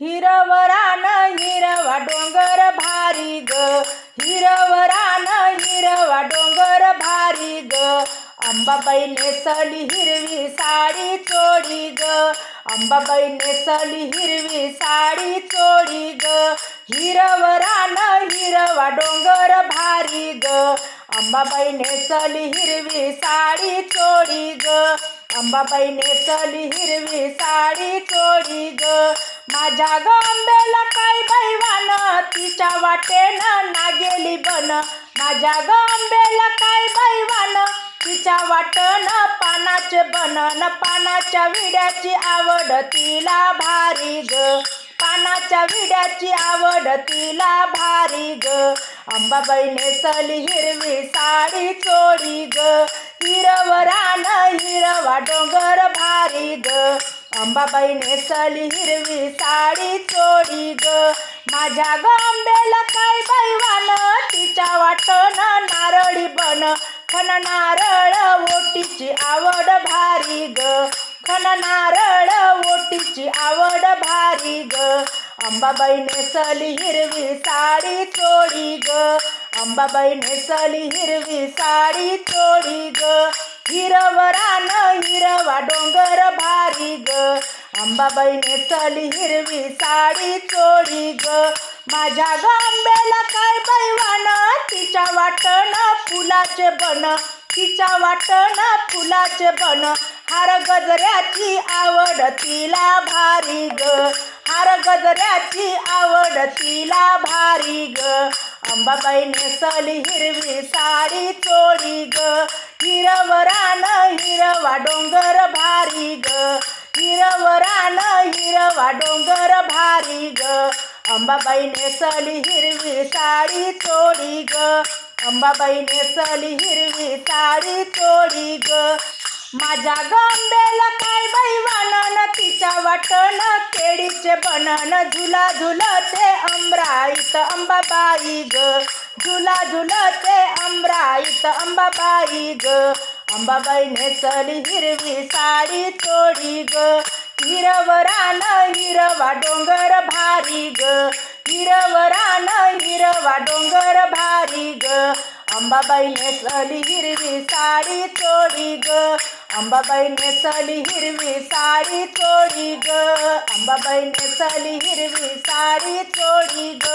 हिरवरान हिरवा डोंगर भारी ग. हिरवरान हिरवा डोंगर भारी ग. अंबाबाई नेसली हिरवी साडी चोळी ग. अंबाबाई नेसली हिरवी साडी चोळी ग. हिरवरान हिरवा डोंगर भारी ग. अंबाबाई नेसली हिरवी साडी चोळी ग. अंबाबाई नेसली हिरवी साडी चोळी ग. माझ्या गंबेला काय बैवान तिच्या वाटेनं नागेली बन. माझ्या गंबेला काय बैवान तिच्या वाटन पानाचे बनन पानाच्या विड्याची आवड तिला भारी ग. पानाच्या विड्याची आवड तिला भारी ग. अंबाबाई नेसली हिरवी साडी चोरी ग. हिरवरान हिरवा डोंगर भारी ग. अंबाबाई नेसली हिरवी साडी चोळी ग. माझ्या गंबेला काय बैवान तिच्या वाटण नारळी बन. खन नारळ ओटीची आवड भारी ग. खन नारळ ओटीची आवड भारी ग. अंबाबाई नेसली हिरवी साडी चोळी ग. अंबाबाई नेसली हिरवी साडी चोळी ग. हिरवरान हिरवा डोंगर भारी ग. अंबाबाई नेसली हिरवी साडी चोळी ग. माझ्या गांब्याला काय बैवान? तिच्या वाटण फुलाचे बन तिच्या वाटण फुलाचे बन हार गजऱ्याची आवड तिला भारी ग. हार गजऱ्याची आवड तिला भारी ग. अंबाबाई नेसली हिरवी साडी चोळी ग. हिरवरान हिरवा डोंगर भारी ग. हिरवरान हिरवा डोंगर भारी ग. अंबाबाई नेसली हिरवी साडी चोळी ग. अंबाबाई नेसली हिरवी साडी चोळी ग. माझ्या गंबेला काय बाई बैवानन तिच्या वाटण केळीचे बनन झुला झुलते अमराईत अंबाबाई ग. झुला झुलते अमराईत अंबाबाई ग. अंबाबाई नेसली हिरवी साडी चोळी ग. हिरवरान हिरवा डोंगर भारी ग. हिरवरान हिरवा डोंगर भारी ग. अंबाबाई नेसली हिरवी साडी चोळी ग. अंबाबाई नेसली हिरवी साडी चोळी ग. अंबाबाई नेसली हिरवी साडी चोळी ग.